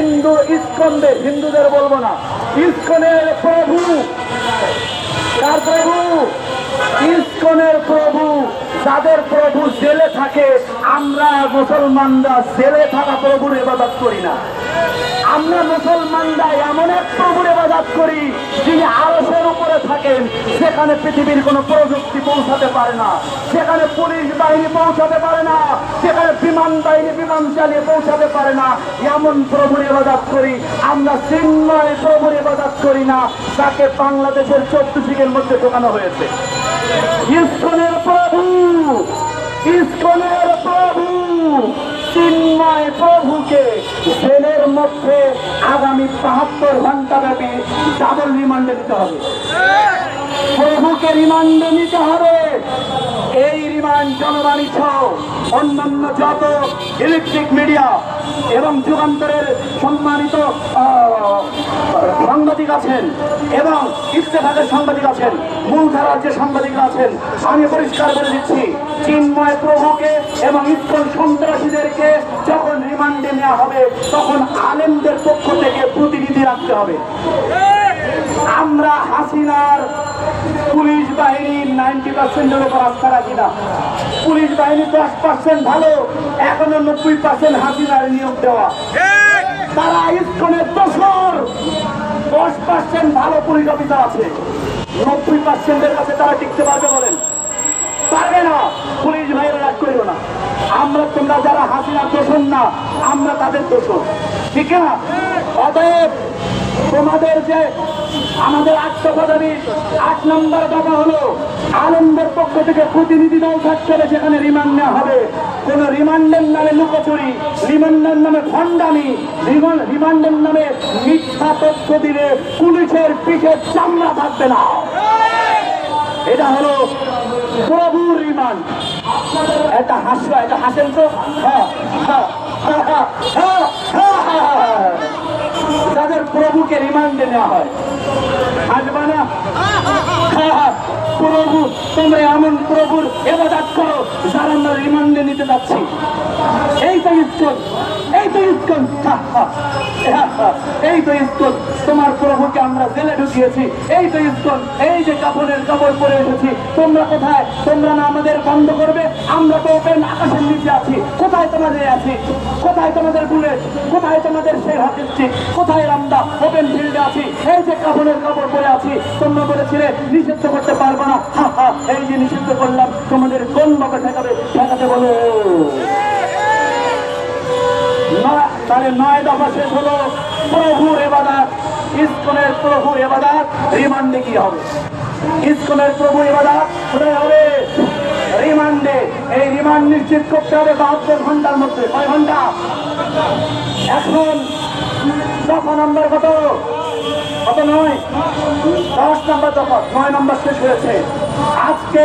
হিন্দু ইস্কনদের হিন্দুদের বলব না। ইস্কনের প্রভু। প্রভু প্রভু? যাদের প্রভু জেলে থাকে, আমরা মুসলমানরা জেলে থাকা প্রভুর ইবাদত করি না। আমরা মুসলমানরা এমন এক প্রভুর ইবাদত করি, যিনি আরসের উপরে থাকেন সেখানে পৃথিবীর কোনো প্রযুক্তি পৌঁছাতে পারে না সেখানে পুলিশ বাহিনী পৌঁছাতে পারে না সেখানে বিমান বাহিনী বিমান চালিয়ে পৌঁছাতে পারে না, এমন প্রভুর ইবাদত করি। আমরা চিন্ময় প্রভুর ইবাদত করি না তাকে বাংলাদেশের চতুর্দিকের মধ্যে ঢোকানো হয়েছে। ইস্কনের ইস্কনের প্রভু, চিন্ময় প্রভুকে জেলের মধ্যে আগামী বাহাত্তর ঘণ্টা ব্যাপী ডাবল রিমান্ডে দিতে হবে। প্রভুকে রিমান্ডে নিতে হবে। এই রিমান্ড জনবাণী সহ অন্যান্য যত ইলেকট্রিক মিডিয়া এবং যুগান্তরের সম্মানিত সাংবাদিক আছেন এবং ইস্তেফাকের সাংবাদিক আছেন, মূলধারার যে সাংবাদিকরা আছেন, আমি পরিষ্কার করে দিচ্ছি, চিন্ময় প্রভুকে এবং ইস্কন সন্ত্রাসীদেরকে যখন রিমান্ডে নেওয়া হবে, তখন আলেমদের পক্ষ থেকে প্রতিনিধি রাখতে হবে। আমরা হাসিনার পুলিশ বাহিনীর নাইনটি পার্সেন্টের উপর আস্থা রাখি না। পুলিশ বাহিনী দশ পার্সেন্ট ভালো, এখনও নব্বই পার্সেন্ট হাসিনার নিয়োগ দেওয়া। তারা ইস্কনের দোষর। দশ পার্সেন্ট ভালো পুলিশ আছে। নব্বই পার্সেন্টের কাছে তারা টিকতে পারবে বলেন। পারবে না। পুলিশ ভাইয়েরা রাগ করিও না। আমরা তোমরা যারা হাসিনা দোষণ না, আমরা তাদের দোষণ ঠিক না? অতএব তোমাদের যে আমাদের আত্মপদাবী আট নম্বর দফা হলো আনন্দের পক্ষ থেকে প্রতিনিধি দল থাকতে হবে সেখানে রিমান্ড নেওয়া হবে। কোন রিমান্ডের নামে লুকোচুরি রিমান্ডের নামে রিমান- রিমান্ডের নামে মিথ্যা তথ্য দিলে পুলিশের পিঠে চামড়া থাকবে না। এটা হলো প্রভুর রিমান্ড এটা হাস্য এটা হাসেন তো? হ্যাঁ, হ্যাঁ, হ্যাঁ, হ্যাঁ, হ্যাঁ, যাদের প্রভুকে রিমান্ডে নেওয়া হয়। না হ্যাঁ, হ্যাঁ, প্রভু তোমরা এমন প্রভুর করো যারা আমরা রিমান্ডে নিতে যাচ্ছি। এই তো ইস্কন এই তো এই তো ইস্কন তোমার প্রভুকে আমরা জেলে ঢুকিয়েছি। এই তো ইস্কন এই যে কাপড়ের কাপড় পরে এসেছি। তোমরা কোথায়? তোমরা না আমাদের বন্ধ করবে? আমরা তো ওপেন আকাশের নিচে আছি। তোমাদের বুলেট কোথায় তোমাদের সেই হাতিচ্ছি কোথায় আমরা ওপেন ফিল্ডে আছি। এই যে কাপড়ের কাপড় পরে আছি। তোমরা বলেছিলে, নিষিদ্ধ করতে পারব না। হা হা, এই যে নিষিদ্ধ করলাম, তোমাদের কোন ভাবে ঠেকাবে? ঠেকাতে বলো। প্রভুর এবাদাত। রিমান্ডে কি হবে? ইস্কনের প্রভু এবাদাত হবে? রিমান্ডে, এই রিমান্ড নিশ্চিত করতে হবে বাহাত্তর ঘণ্টার মধ্যে। কয় ঘণ্টা? এখন দফা নম্বর কত? কত নয়? দশ নম্বর দফা, নয় নম্বর শেষ হয়েছে। আজকে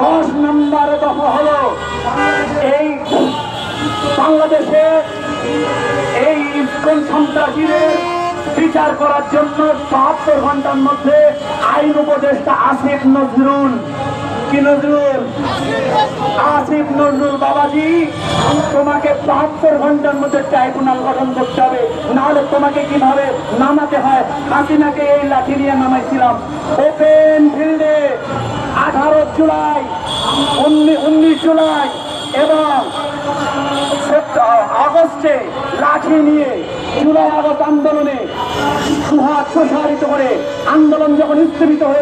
দশ নম্বর দফা হলো এই বাংলাদেশে এই ইস্কন সন্ত্রাসীদের বিচার করার জন্য বাহাত্তর ঘণ্টার মধ্যে আইন উপদেষ্টা আসিফ নজরুল নজরুল? আসিফ নজরুল বাবাজি, তোমাকে ঘণ্টার মধ্যে গঠন করতে হবে। তোমাকে কীভাবে নামাতে হয়? এই লাঠি ওপেন ফিল্ডে আঠারো জুলাই উনিশ জুলাই এবং আগস্টে নিয়ে আন্দোলনে করে আন্দোলন যখন স্থগিত হয়ে